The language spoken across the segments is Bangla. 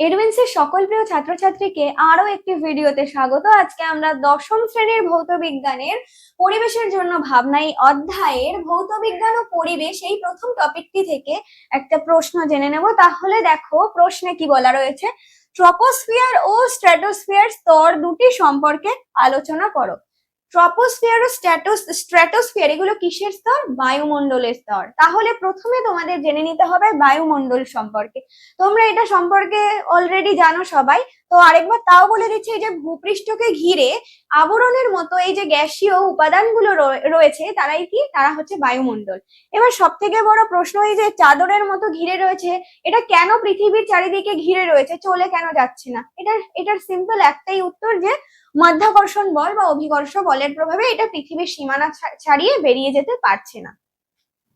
এডভেন্সের সকল প্রিয় ছাত্রছাত্রীকে আরও একটি ভিডিওতে স্বাগত। আজকে আমরা দশম শ্রেণির ভৌত বিজ্ঞানের পরিবেশের জন্য ভাবনা এই অধ্যায়ের ভৌত বিজ্ঞান ও পরিবেশ এই প্রথম টপিকটি থেকে একটা প্রশ্ন জেনে নেব। তাহলে দেখো প্রশ্নে কি বলা রয়েছে? ট্রপোস্ফিয়ার ও স্ট্র্যাটোস্ফিয়ার স্তর দুটি সম্পর্কে আলোচনা করো। ট্রপোস্ফিয়ার ও স্ট্র্যাটোস স্ট্র্যাটোস্ফিয়ার এগুলো কিসের স্তর? বায়ুমণ্ডলের স্তর। তাহলে প্রথমে তোমাদের জেনে নিতে হবে বায়ুমণ্ডল সম্পর্কে। তোমরা এটা সম্পর্কে অলরেডি জানো সবাই। তো আরেকবার তাও বলে দিচ্ছি, এই যে ভূপৃষ্ঠকে ঘিরে আবরণের মতো এই যে গ্যাসীয় উপাদানগুলো রয়ে- রয়েছে, তারাই কি? তারা হচ্ছে বায়ুমণ্ডল। এবার সব থেকে বড় প্রশ্ন, এই যে চাদরের মতো ঘিরে রয়েছে, এটা কেন পৃথিবীর চারিদিকে ঘিরে রয়েছে? চলে কেন যাচ্ছে না? এটার এটার সিম্পল একটাই উত্তর যে মাধ্যাকর্ষণ বল বা অভিকর্ষ বলের প্রভাবে এটা পৃথিবীর সীমানা ছাড়িয়ে বেরিয়ে যেতে পারছে না।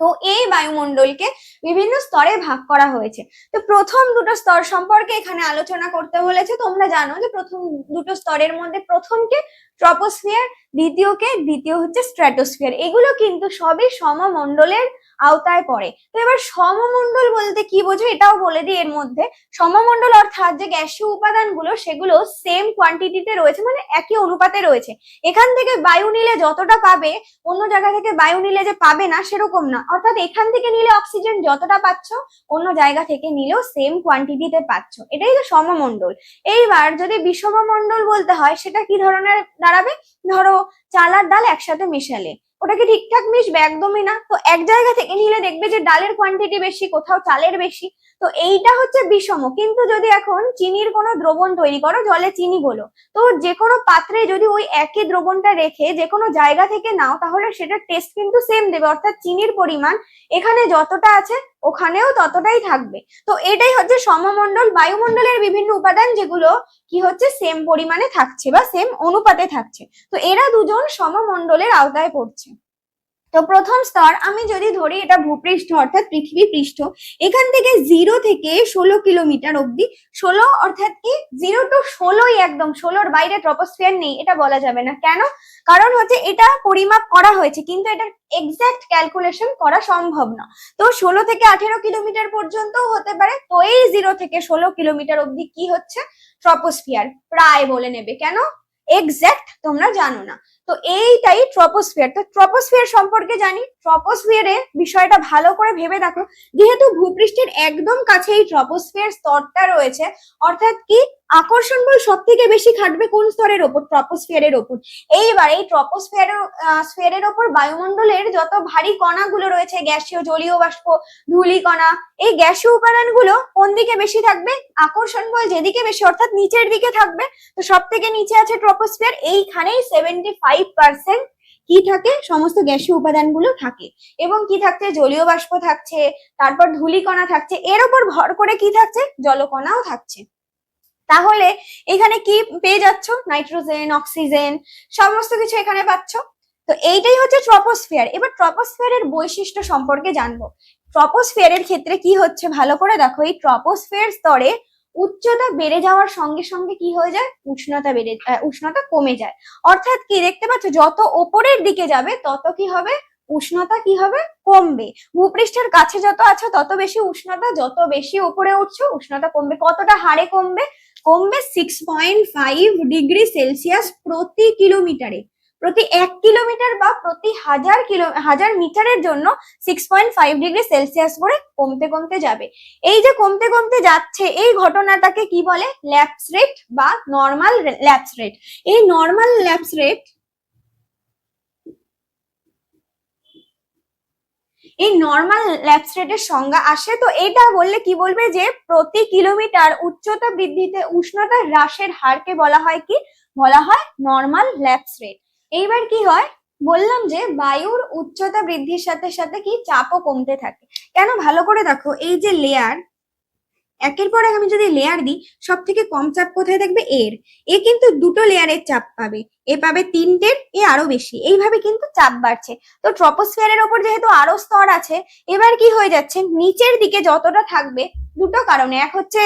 তো এই বায়ুমণ্ডলকে বিভিন্ন স্তরে ভাগ করা হয়েছে। তো প্রথম দুটো স্তর সম্পর্কে এখানে আলোচনা করতে বলেছে। তোমরা জানো যে প্রথম দুটো স্তরের মধ্যে প্রথমকে ট্রপোস্ফিয়ার, দ্বিতীয়কে, দ্বিতীয় হচ্ছে স্ট্র্যাটোস্ফিয়ার। এগুলো কিন্তু সবই সমমণ্ডলের আওতায় পড়ে। তো এবার সমমণ্ডল বলতে কি বোঝো এটাও বলে দিই এর মধ্যে। সমমণ্ডল অর্থাৎ যে গ্যাসীয় উপাদানগুলো, সেগুলো সেম কোয়ান্টিটিতে রয়েছে মানে একই অনুপাতে রয়েছে। এখান থেকে বায়ু নিলে যতটা পাবে, অন্য জায়গা থেকে বায়ু নিলে যে পাবে না, সেরকম না। অর্থাৎ এখান থেকে নিলে অক্সিজেন যতটা পাচ্ছ, অন্য জায়গা থেকে নিলেও সেম কোয়ান্টিটিতে পাচ্ছ। এটাই তো সমমণ্ডল। এইবার যদি বিষমমণ্ডল বলতে হয়, সেটা কি ধরনের দাঁড়াবে? ধরো চালার ডাল একসাথে মেশালে। ওটা কি ঠিকঠাক মিশবে? একদমই না। তো এক জায়গা থেকে নিলে দেখবে যে ডালের কোয়ান্টিটি বেশি, কোথাও চালের বেশি। তো এইটা হচ্ছে বিষম। কিন্তু যদি এখন চিনির কোনো দ্রবণ তৈরি করো, জলে চিনি বলো তো যে কোনো পাত্রে যদি ওই একই দ্রবণটা রেখে যে কোনো জায়গা থেকে নাও, তাহলে সেটা টেস্ট কিন্তু সেম দেবে। অর্থাৎ চিনির পরিমাণ এখানে যতটা আছে ওখানেও ততটাই থাকবে। তো এটাই হচ্ছে সমমণ্ডল, বায়ুমণ্ডলের বিভিন্ন উপাদান যেগুলো কি হচ্ছে সেম পরিমাণে থাকছে বা সেম অনুপাতে থাকছে। তো এরা দুজন সমমণ্ডলের আওতায় পড়ছে। তো প্রথম স্তর, আমি যদি ধরি এটা ভূপৃষ্ঠ অর্থাৎ পৃথিবী পৃষ্ঠ, এখান থেকে জিরো থেকে ষোলো কিলোমিটার অব্দি ষোলো অর্থাৎ কি? জিরো টু ষোলোই একদম, ষোলোর বাইরে ট্রপোস্ফিয়ার নেই, এটা বলা যাবে না। কেন? কারণ হচ্ছে এটা পরিমাপ করা হয়েছে, কিন্তু এটার এক্সাক্ট ক্যালকুলেশন করা সম্ভব না। তো ষোলো থেকে আঠেরো কিলোমিটার পর্যন্তও হতে পারে, তো এই জিরো থেকে ষোলো কিলোমিটার অব্দি কি হচ্ছে? ট্রপোস্ফিয়ার প্রায় বলে নেবে। কেন? এক্সাক্ট তোমরা জানো না। তো এইটাই ট্রপোস্ফিয়ার তো ট্রপোস্ফিয়ার সম্পর্কে জানি। ট্রপোস্ফিয়ারে বিষয়টা ভালো করে ভেবে দেখো। যেহেতু ভূপৃষ্ঠের একদম কাছে এই ট্রপোস্ফিয়ার স্তরটা রয়েছে, অর্থাৎ কি? আকর্ষণ বল সব থেকে বেশি খাটবে কোন স্তরের ওপর? ট্রপোস্ফিয়ারের ওপর। এইবার এই ট্রপোস্ফিয়ারের স্ফিয়ারের ওপর বায়ুমণ্ডলের যত ভারী কণাগুলো রয়েছে, গ্যাসীয় জলীয় বাষ্প ধূলিকণা এই গ্যাসীয় উপাদানগুলো কোন দিকে বেশি থাকবে? আকর্ষণ বল যেদিকে বেশি, অর্থাৎ নিচের দিকে থাকবে। তো সব থেকে নিচে আছে ট্রপোস্ফিয়ার এইখানেই সেভেন্টি ফাইভ পার্সেন্ট কি থাকে? সমস্ত গ্যাসীয় উপাদানগুলো থাকে। এবং কি থাকছে? জলীয় বাষ্প থাকছে, তারপর ধূলিকণা থাকছে, এর ওপর ভর করে কি থাকছে? জলকণাও থাকছে। তাহলে এখানে কি পেয়ে যাচ্ছ? নাইট্রোজেন, অক্সিজেন, সমস্ত কিছু এখানে পাচ্ছ। তো এইটাই হচ্ছে ট্রপোস্ফিয়ার। এবার ট্রপোস্ফিয়ারের বৈশিষ্ট্য সম্পর্কে জানব। ট্রপোস্ফিয়ারের ক্ষেত্রে কি হচ্ছে? ভালো করে দেখো, এই ট্রপোস্ফিয়ার স্তরে উচ্চতা বেড়ে যাওয়ার সঙ্গে সঙ্গে কি হয়ে যায়? উষ্ণতা বেড়ে উষ্ণতা কমে যায়। অর্থাৎ কি দেখতে পাচ্ছ? যত ওপরের দিকে যাবে, তত কি হবে? উষ্ণতা কি হবে? কমবে। ভূপৃষ্ঠের কাছে যত আছো, তত বেশি উষ্ণতা। যত বেশি উপরে উঠছো, উষ্ণতা কমবে। কতটা হারে কমবে? কমবে six point five degree Celsius প্রতি কিলোমিটারে প্রতি এক কিলোমিটার বা প্রতি হাজার কিলো, হাজার মিটারের জন্য six point five degree Celsius করে কমতে কমতে যাবে। এই যে কমতে কমতে যাচ্ছে, এই ঘটনাটাকে কি বলে? ল্যাপস রেট বা নর্মাল ল্যাপস রেট এই নর্মাল ল্যাপস রেট এই নর্মাল ল্যাপস রেটের সংজ্ঞা আসে, তো এটা বললে কি বলবে যে প্রতি কিলোমিটার উচ্চতা বৃদ্ধিতে উষ্ণতা হ্রাসের হারকে বলা হয় কি? বলা হয় নর্মাল ল্যাপস রেট এইবার কি হয়? বললাম যে বায়ুর উচ্চতা বৃদ্ধির সাথে সাথে কি চাপও কমতে থাকে। কেন? ভালো করে দেখো, এই যে লেয়ার একের পর এক আমি যদি লেয়ার দিই সব থেকে কম চাপ কোথায় থাকবে এর। এ কিন্তু দুটো লেয়ারের চাপ পাবে। এ পাবে তিনটের, এ আরও বেশি। এইভাবে কিন্তু চাপ বাড়ছে। তো ট্রপোস্ফিয়ারের ওপর যেহেতু আরও স্তর আছে, এবার কি হয়ে যাচ্ছে? নিচের দিকে যতটা থাকবে দুটো কারণে। এক হচ্ছে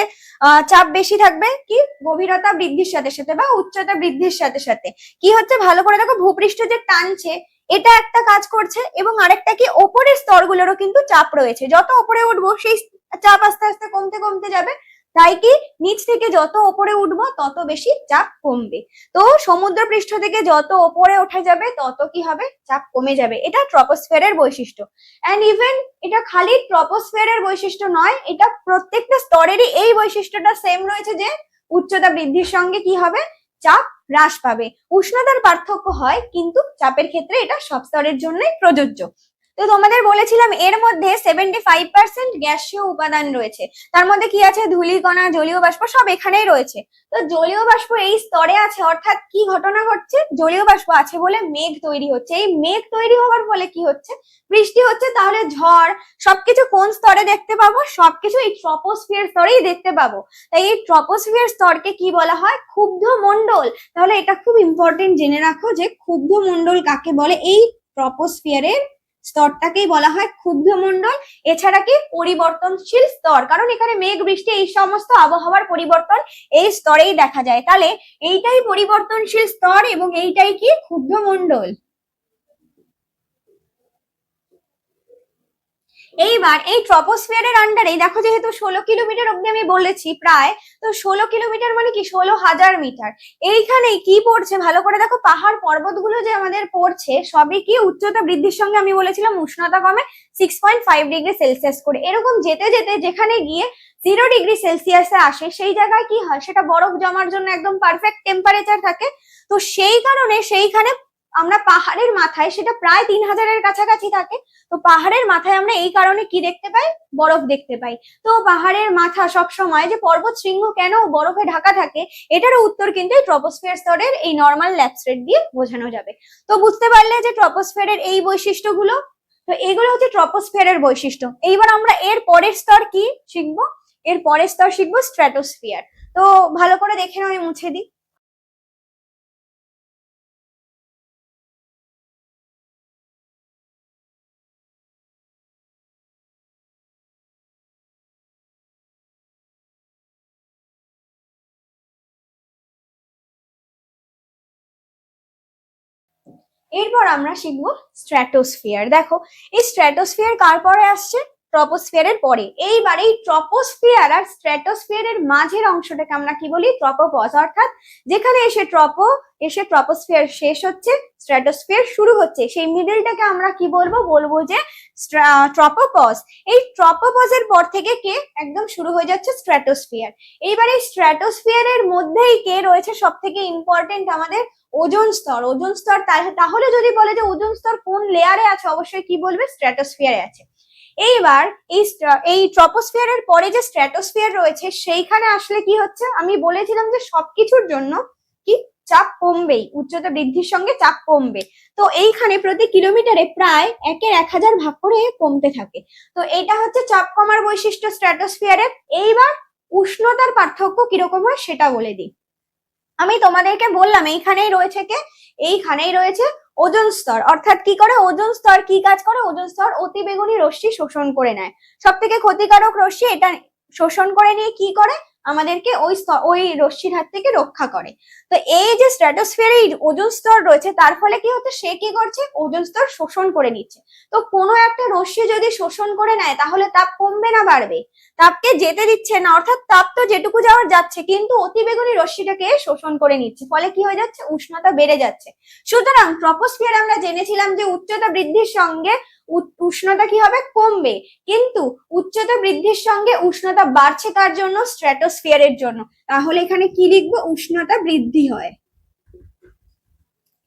চাপ বেশি থাকবে কি? গভীরতা বৃদ্ধির সাথে সাথে বা উচ্চতা বৃদ্ধির সাথে সাথে। কি হচ্ছে? ভালো করে দেখো, ভূপৃষ্ঠ যে টানছে, এটা একটা কাজ করছে এবং আরেকটা কি? ওপরের স্তরগুলোরও কিন্তু চাপ রয়েছে। যত ওপরে উঠবো, সেই চাপ আস্তে আস্তে কমতে কমতে যাবে। তাই কি? নিচ থেকে যত ওপরে উঠবো, তত বেশি চাপ কমবে। তো সমুদ্র পৃষ্ঠ থেকে যত ওপরে ওঠা যাবে, তত কি হবে? চাপ কমে যাবে। এটা ট্রপোস্ফিয়ারের বৈশিষ্ট্য। অ্যান্ড ইভেন এটা খালি ট্রপোস্ফিয়ারের বৈশিষ্ট্য নয়, এটা প্রত্যেকটা স্তরেরই এই বৈশিষ্ট্যটা সেম রয়েছে যে, উচ্চতা বৃদ্ধির সঙ্গে কি হবে? চাপ হ্রাস পাবে। উষ্ণতার পার্থক্য হয়, কিন্তু চাপের ক্ষেত্রে এটা সব স্তরের জন্যই প্রযোজ্য। তো তোমাদের বলেছিলাম, এর মধ্যে সেভেন্টি ফাইভ পার্সেন্ট গ্যাসীয় উপাদান রয়েছে। তার মধ্যে কি আছে? ধূলিকণা, জলীয় বাষ্প সব এখানেই রয়েছে। তো জলীয় বাষ্প এই স্তরে আছে, অর্থাৎ কি ঘটনা ঘটছে? জলীয় বাষ্প আছে বলে মেঘ তৈরি হচ্ছে। এই মেঘ তৈরি হওয়ার ফলে কি হচ্ছে? বৃষ্টি হচ্ছে, তাহলে ঝড়, সবকিছু কোন স্তরে দেখতে পাবো? সবকিছু এই ট্রপোস্ফিয়ার স্তরেই দেখতে পাবো। তাই এই ট্রপোস্ফিয়ার স্তরকে কি বলা হয়? ক্ষুব্ধ মণ্ডল। তাহলে এটা খুব ইম্পর্টেন্ট জেনে রাখো যে ক্ষুব্ধ মণ্ডল কাকে বলে? এই ট্রপোস্ফিয়ারের স্তরটাকেই বলা হয় ক্ষুব্ধ মন্ডল এছাড়া কি পরিবর্তনশীল স্তর? কারণ এখানে মেঘ, বৃষ্টি এই সমস্ত আবহাওয়ার পরিবর্তন এই স্তরেই দেখা যায়। তাহলে এইটাই পরিবর্তনশীল স্তর এবং এইটাই কি? ক্ষুব্ধ এইবার এই ট্রপোস্ফিয়ারের আন্ডারে দেখো যেহেতু ষোলো কিলোমিটার অব্দি আমি বলেছি প্রায়, তো ষোলো কিলোমিটার মানে কি? ষোলো হাজার মিটার। এইখানে কি পড়ছে? ভালো করে দেখো, পাহাড় পর্বতগুলো যে আমাদের পড়ছে, সবই কি উচ্চতা বৃদ্ধির সঙ্গে আমি বলেছিলাম, উষ্ণতা কমে six point five degree Celsius করে। এরকম যেতে যেতে যেখানে গিয়ে জিরো ডিগ্রি সেলসিয়াসে আসে, সেই জায়গায় কি হয়? সেটা বরফ জমার জন্য একদম পারফেক্ট টেম্পারেচার থাকে। তো সেই কারণে সেইখানে আমরা পাহাড়ের মাথায়, সেটা প্রায় তিন হাজারের কাছাকাছি থাকে তো পাহাড়ের মাথায় আমরা এই কারণে কি দেখতে পাই? বরফ দেখতে পাই। তো পাহাড়ের মাথা সব সময় যে পর্বত শৃঙ্গ কেন বরফে ঢাকা থাকে, এটারও উত্তর কিন্তু এই ট্রপোস্ফিয়ার স্তরের এই নর্মাল ল্যাপসরেট দিয়ে বোঝানো যাবে। তো বুঝতে পারলে যে ট্রপোস্ফিয়ারের এই বৈশিষ্ট্যগুলো? তো এগুলো হচ্ছে ট্রপোস্ফিয়ারের বৈশিষ্ট্য। এইবার আমরা এর পরের স্তর কি শিখব? এর পরের স্তর শিখব স্ট্র্যাটোস্ফিয়ার তো ভালো করে দেখে আমি মুছে দিই। এরপর আমরা শিখব স্ট্র্যাটোস্ফিয়ার দেখো, এই স্ট্র্যাটোস্ফিয়ার কার পরে আসছে? ট্রপোস্ফিয়ারের পরে। এইবার এই ট্রপোস্ফিয়ার আর স্ট্র্যাটোস্ফিয়ারের মাঝের অংশটাকে আমরা কি বলি? ট্রপোপজ অর্থাৎ যেখানে এসে ট্রপো এসে ট্রপোস্ফিয়ার শেষ হচ্ছে স্ট্র্যাটোস্ফিয়ার শুরু হচ্ছে। সেই মিডলটাকে আমরা কি বলব? বলব যে ট্রপোপজ এই ট্রপোপজের পর থেকে কে একদম শুরু হয়ে যাচ্ছে স্ট্র্যাটোস্ফিয়ার এইবার এই স্ট্র্যাটোস্ফিয়ারের মধ্যেই কে রয়েছে সব থেকে ইম্পর্টেন্ট আমাদের ওজোন স্তর ওজোন স্তর তাহলে যদি বলে যে ওজোন স্তর কোন লেয়ারে আছে, অবশ্যই কি বলবে? স্ট্র্যাটোস্ফিয়ারে আছে। এইবার এই এই ট্রপোস্ফিয়ারের পরে যে স্ট্র্যাটোস্ফিয়ার রয়েছে, সেইখানে আসলে কি হচ্ছে? আমি বলেছিলাম যে সবকিছুর জন্য কি? চাপ কমবেই, উচ্চতা বৃদ্ধির সঙ্গে চাপ কমবে। তো এইখানে প্রতি কিলোমিটারে প্রায় একের এক হাজার ভাগ করে কমতে থাকে। তো এটা হচ্ছে চাপ কমার বৈশিষ্ট্য স্ট্র্যাটোস্ফিয়ারের এইবার উষ্ণতার পার্থক্য কীরকম হয় সেটা বলে দিই। আমি তোমাদেরকে বললাম, এইখানেই রয়েছে কে? এইখানেই রয়েছে ওজন স্তর। অর্থাৎ কি করে? ওজন স্তর কি কাজ করে? ওজন স্তর অতি বেগুনি রশ্মি শোষণ করে নেয়। সব থেকে ক্ষতিকারক রশ্মি এটা শোষণ করে নিয়ে কি করে? আমাদেরকে ওই ওই রশ্মির হাত থেকে রক্ষা করে। তো এই যে স্ট্র্যাটোস্ফিয়ারে ওজোন স্তর রয়েছে, তার ফলে কি হচ্ছে? সে কি করছে? ওজন স্তর শোষণ করে নিচ্ছে। তো কোনো একটা রশ্মি যদি শোষণ করে নেয়, তাহলে তাপ কমবে না, বাড়বে। তাপকে যেতে দিচ্ছে না, অর্থাৎ তাপ তো যেটুকু যাওয়ার যাচ্ছে, কিন্তু অতিবেগুনি রশ্মিটাকে শোষণ করে নিচ্ছে। ফলে কি হয়ে যাচ্ছে? উষ্ণতা বেড়ে যাচ্ছে। সুতরাং ট্রপোস্ফিয়ার আমরা জেনেছিলাম যে উচ্চতা বৃদ্ধির সঙ্গে উষ্ণতা কি হবে? কমবে। কিন্তু উচ্চতা বৃদ্ধির সঙ্গে উষ্ণতা বাড়ছে কার জন্য স্ট্র্যাটোস্ফিয়ারের জন্য। তাহলে এখানে কি লিখব? উষ্ণতা বৃদ্ধি হয়।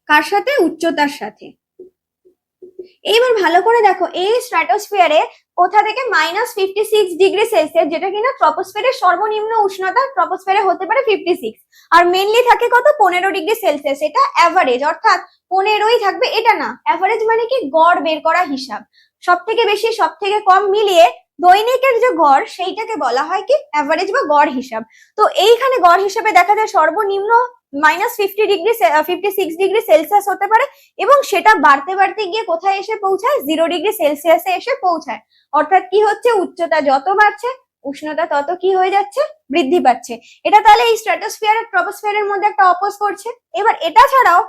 কার সাথে? উচ্চতার সাথে। এইবার ভালো করে দেখো, এই স্ট্র্যাটোস্ফিয়ারে কোথা থেকে minus fifty six degree Celsius যেটা কিনা ট্রপোস্ফিয়ারের সর্বনিম্ন উষ্ণতা ট্রপোস্ফিয়ারে হতে পারে ফিফটি সিক্স আর মেনলি থাকে কত? পনেরো ডিগ্রি সেলসিয়াস এটা অ্যাভারেজ অর্থাৎ পনেরোই থাকবে, এটা না অ্যাভারেজ মানে কি? গড় বের করা হিসাব। সব থেকে বেশি সব থেকে কম মিলিয়ে দৈনিকের যে গড়, সেইটাকে বলা হয় কি? অ্যাভারেজ বা গড় হিসাব। তো এইখানে গড় হিসাবে দেখা যায় সর্বনিম্ন minus fifty degree fifty six degree Celsius হতে পারে এবং সেটা বাড়তে বাড়তে গিয়ে কোথায় এসে পৌঁছায়? জিরো ডিগ্রি সেলসিয়াসে এসে পৌঁছায়। অর্থাৎ কি হচ্ছে? উচ্চতা যত বাড়ছে, উষ্ণতা তত কি হয়ে যাচ্ছে? বৃদ্ধি পাচ্ছে। এটা তাহলে এই স্ট্র্যাটোস্ফিয়ার আর ট্রপোস্ফিয়ারের মধ্যে একটা অপোজ করছে। এবার এটা ছাড়াও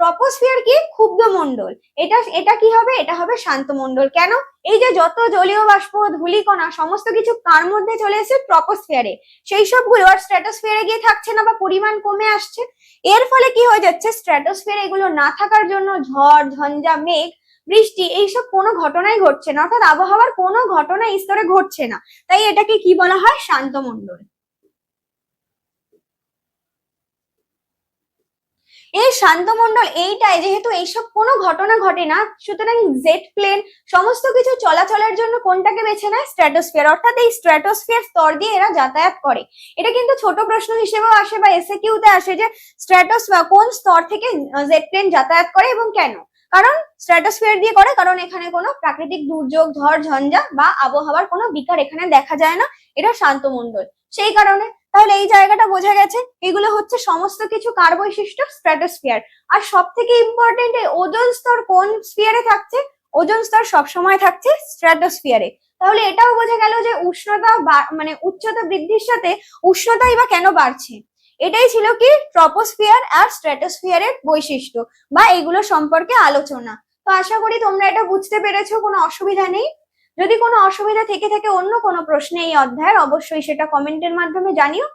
ট্রপোস্ফিয়ার কি? ক্ষুব্ধ মন্ডল এটা এটা কি হবে? এটা হবে শান্ত মন্ডল কেন? এই যে যত জলীয় বাষ্প, ধূলিকণা, সমস্ত কিছু কার মধ্যে চলে এসেছে? ট্রপোস্ফিয়ারে সেই সবগুলো আর স্ট্র্যাটোস্ফিয়ারে গিয়ে থাকছে না বা পরিমাণ কমে আসছে। এর ফলে কি হয়ে যাচ্ছে? স্ট্র্যাটোস্ফিয়ার এগুলো না থাকার জন্য ঝড়, ঝঞ্ঝা, মেঘ, বৃষ্টি, এইসব কোনো ঘটনাই ঘটছে না। অর্থাৎ আবহাওয়ার কোনো ঘটনা স্তরে ঘটছে না। তাই এটাকে কি বলা হয়? শান্ত মণ্ডল। এই শান্তমণ্ডল এইটাই, যেহেতু এইসব কোনো ঘটনা ঘটে না, সুতরাং জেট প্লেন সমস্ত কিছু চলাচলের জন্য কোনটাকে বেছে নেয়? স্ট্র্যাটোস্ফিয়ার অর্থাৎ এই স্ট্র্যাটোস্ফিয়ার স্তর দিয়ে এরা যাতায়াত করে। এটা কিন্তু ছোট প্রশ্ন হিসেবেও আসে বা এসে কিউতে আসে যে স্ট্র্যাটোস কোন স্তর থেকে জেট প্লেন যাতায়াত করে এবং কেন? কারণ স্ট্র্যাটোস্ফিয়ার দিয়ে করে, কারণ এখানে কোনো প্রাকৃতিক দুর্যোগ, ঝড়, ঝঞ্ঝা বা আবহাওয়ার কোনো বিকার এখানে দেখা যায় না। এটা শান্তমণ্ডল। সেই কারণে তাহলে এই জায়গাটা বোঝা গেছে, এগুলো হচ্ছে সমস্ত কিছু কার বৈশিষ্ট্য স্ট্র্যাটোস্ফিয়ার আর সব থেকে ইম্পর্টেন্ট এই ওজোন স্তর কোন স্ফিয়ারে থাকছে? ওজোন স্তর সবসময় থাকছে স্ট্র্যাটোস্ফিয়ারে তাহলে এটাও বোঝা গেল যে উষ্ণতা মানে উচ্চতা বৃদ্ধির সাথে উষ্ণতাই বা কেন বাড়ছে? এটাই ছিল কি ট্রপোস্ফিয়ার আর স্ট্র্যাটোস্ফিয়ারের বৈশিষ্ট্য বা এগুলো সম্পর্কে আলোচনা। তো আশা করি তোমরা এটা বুঝতে পেরেছ, কোনো অসুবিধা নেই। যদি কোনো অসুবিধা থেকে থাকে অন্য কোনো প্রশ্নে এই অধ্যায়ের অবশ্যই সেটা কমেন্টের মাধ্যমে জানিও।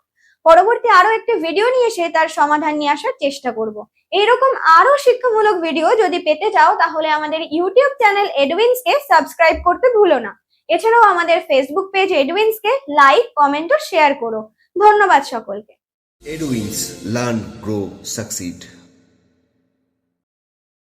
পরবর্তী আরও একটি ভিডিও নিয়ে এসে তার সমাধান নিয়ে আসার চেষ্টা করব। এইরকম আরও শিক্ষামূলক ভিডিও যদি পেতে চাও তাহলে আমাদের ইউটিউব চ্যানেল এডউইন্সকে সাবস্ক্রাইব করতে ভুলো না। এছাড়াও আমাদের ফেসবুক পেজ এডউইন্সকে লাইক কমেন্ট ও শেয়ার করো। ধন্যবাদ সকলকে। Edwins Learn, Grow, Succeed.